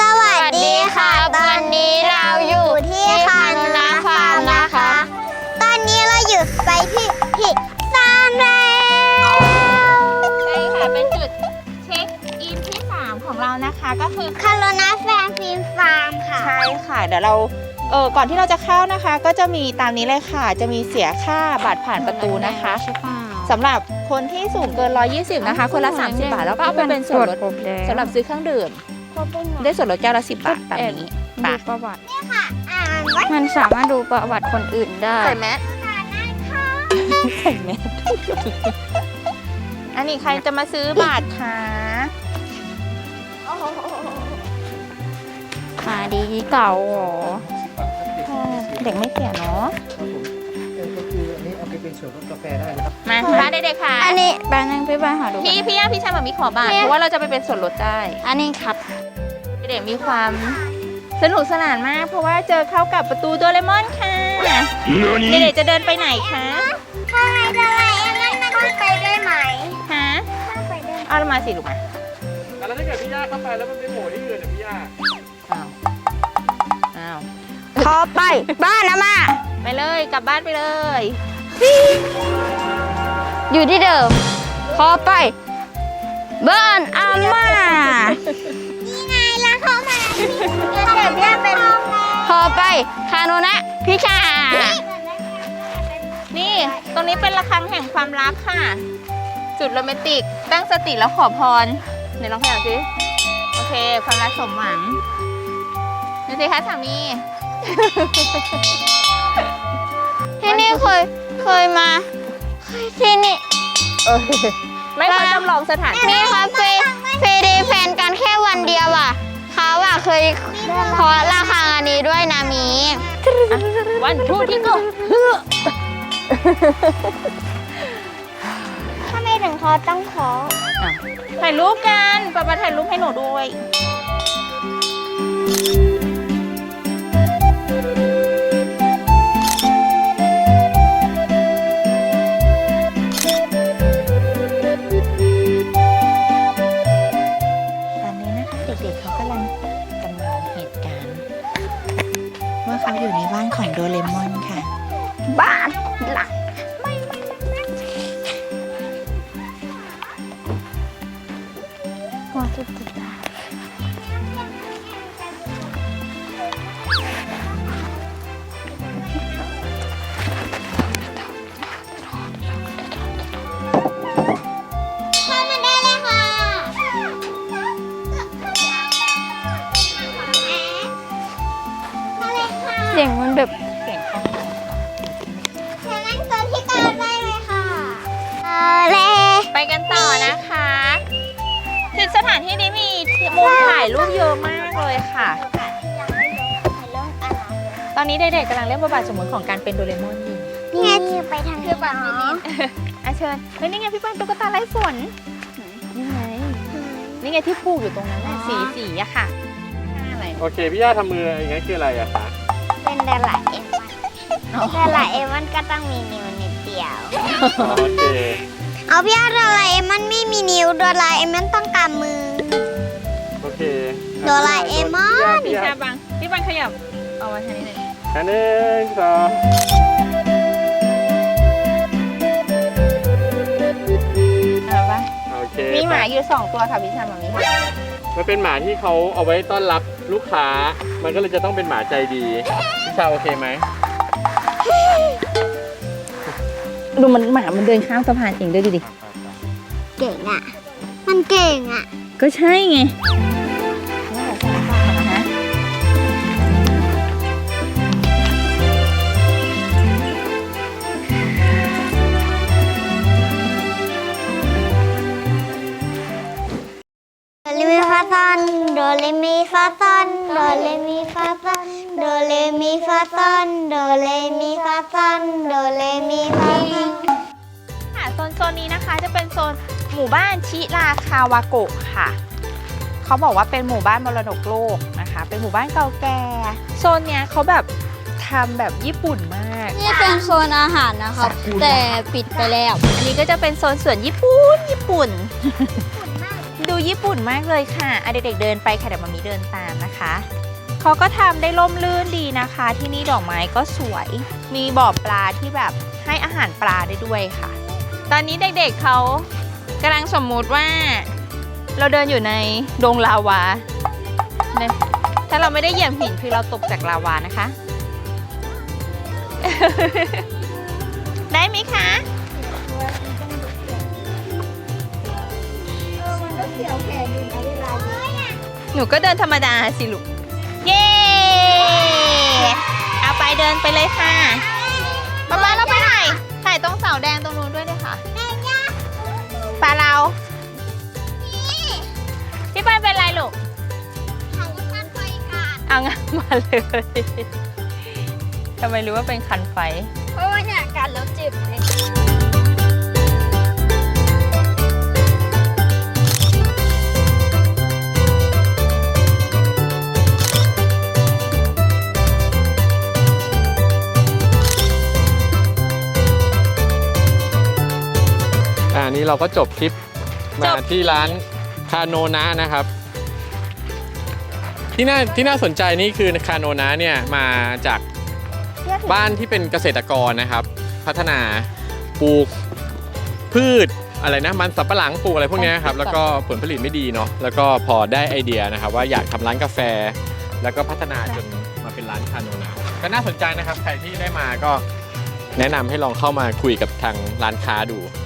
สวัสดีค่ะ ตอนนี้เราอยู่ที่คันนาฟาร์มนะคะ ตอนนี้เราอยู่ไปที่ที่ฟาร์มแล้วใช่ค่ะ เป็นจุดเช็คอินที่ 3 ของเรานะคะ ก็คือคาโรนาแฟนฟิล์มฟาร์มค่ะ ใช่ค่ะ เดี๋ยวเราเออก่อนที่เราจะเข้านะคะ ก็จะมีตามนี้เลยค่ะ จะมีเสียค่าบัตรผ่านประตูนะคะสำหรับคนที่สูงเกิน 120 นะคะ คนละ 30 บาท แล้วก็เอาไปเป็นส่วนลดสำหรับซื้อเครื่องดื่ม ได้ส่วนลดแก้วละ10บาทแบบนี้ดูปะประวัติค่ะอ่านไว้มันสามารถดูประวัติคนอื่นได้ใส่แมสค่ะใส่แมสอันนี้ใครจะมาซื้อบัตรคะโอ้โหมาดีเก่าเหรอเด็กไม่เสียเนาะครับผมเออก็คืออันนี้เอาไปเป็นส่วนลดกาแฟได้นะครับมาพาเด็กๆค่ะอันนี้แป๊บนึงพี่บ้านหาดูพี่ก่อนพี่ย่าพี่ชายแบบมีขอบาทเพราะว่าเราจะไปเป็นส่วนลดได้ อันนี้ครับ เด็กๆมีความสนุกสนานมาก เพราะว่าเจอเข้ากับประตูโดเรมอนค่ะเด็กๆจะเดินไปไหนคะข้างในจะอะไรอันนั้นมันขึ้นไปได้ไหมฮะขึ้นไปได้ไหมเอาเรามาสิลูกมาแล้วถ้าเกิดพี่ย่าเข้าไปแล้วมันเป็นโหมดที่อื่นอะพี่ย่าอ้าวอ้าวพอไปบ้านนะมาไปเลยกลับบ้านไปเลย อยู่ที่เดิมพอไปบ้านอาม่านี่ไงแล้ว เข้ามาเดี๋ยวเดี๋ยวเนี่ยเป็นพอไปคาโนนะพี่ชา นี่ตรงนี้เป็นระฆังแห่งความรักค่ะ จุดโรแมนติก ตั้งสติแล้วขอพรไหนลองขยับสิโอเค ความรักสมหวังดูสิคะสามีที่นี่เคยเคยมาที่นี่เออไม่ควรจำลองสถานที่มีคาเฟ่เฟเดแฟนกันแค่วันเดียวอะ เขาอะเคยขอราคาอันนี้ด้วยนะมีวันทูที่ก็ทำไมถึงเขาต้องขอถ่ายรูปกันป๊าป๊าถ่ายรูปให้หนูด้วย เขาอยู่ในบ้านของโดเรมอนค่ะ บ้านหลักหัวจุดตาเมีมุมถ่ายรูปเยอะมากเลยค่ะ ตอนนี้เด็กๆกำลังเล่นบทบาทสมมติของการเป็นโดเรมอนอยู่นี่ไงไปทางคือแบบนี้อะเชิญเฮ้ยนี่ไงพี่ป้านตุ๊กตาไร้ฝนนี่ไงนี่ไงที่ผูกอยู่ตรงนั้นน่ะสีสีอะค่ะอะไรโอเคพี่ย่าทำมืออย่างงี้นคืออะไรอะคะเป็นดาราเอมอนดาราเอมอนก็ต้องมีนิ้วนิดเดียวโอเคเอาพี่อาดาราเอมอนไม่มีนิ้วดาราเอมอนต้องกำมือโอ เคโดราเอมอนพี่พี่ย่าชาบังพี่บังขยับเอามาทางนี้เลยอันหนึ่งสองเอาปะโอเคมีหมาอยู่สองตัวค่ะพี่ชาบังนี้มันเป็นหมาที่เขาเอาไว้ต้อนรับลูกค้า มันก็เลยจะต้องเป็นหมาใจดีพี่ชาโอเคไหมดูมันหมา มันเดินข้ามสะพานเองด้วยดูดิ เก่งอะ มันเก่งอะ ก็ใช่ไง ซอนโดเรมีฟาซอนโดเรมีฟาซอนโดเรมีฟาซอนโดเรมีฟาซอนโดเรมีฟาซอนค่ะโซนโซนนี้นะคะจะเป็นโซนหมู่บ้านชิราคาวาโกะค่ะเขาบอกว่าเป็นหมู่บ้านมรดกโลกนะคะ เป็นหมู่บ้านเก่าแก่โซนเนี้ยเขาแบบทำแบบญี่ปุ่นมาก นี่เป็นโซนอาหารนะครับ แต่ปิดไปแล้ว อันนี้ก็จะเป็นโซนสวนญี่ปุ่นญี่ปุ่นดู ญี่ปุ่นมากเลยค่ะอะเด็กๆเดินไปค่ะเดี๋ยวมามีเดินตามนะคะเขาก็ทำได้ร่มรื่นดีนะคะ ที่นี่ดอกไม้ก็สวย มีบ่อปลาที่แบบให้อาหารปลาได้ด้วยค่ะ ตอนนี้เด็กๆเขากำลังสมมุติว่า เราเดินอยู่ในดงลาวาเนี่ยถ้าเราไม่ได้เหยียบหินคือเราตกจากลาวานะคะ ได้ไหมคะ หนูก็เดินธรรมดาสิลูก เย้ เอาไปเดินไปเลยค่ะป๊าป๊าเราไปไหนถ่ายตรงเสาแดงตรงนู้นด้วยเลยค่ะปลาเราพี่ปานเป็นไรลูกเอางั้นมาเลยทำไมรู้ว่าเป็นคันไฟ เพราะว่าเนี่ยการแล้วเจ็บเลย เราก็จบทริปจมาบที่ร้านคาโนนะนะครับ ที่น่าที่น่าสนใจนี่คือคาโนนะเนี่ยมาจากบ้านที่เป็นเกษตรกรนะครับ พัฒนาปลูกพืชอะไรนะมันสับปะหลังปลูกอะไรพวกเนี้ยครับแล้วก็ผลผลิตไม่ดีเนาะแล้วก็พอได้ไอเดียนะครับ ว่าอยากทำร้านกาแฟ แล้วก็พัฒนาจนมาเป็นร้านคาโนนะก็น่าสนใจนะครับใครที่ได้มาก็แนะนำให้ลองเข้ามาคุยกับทางร้านค้าดูอย่า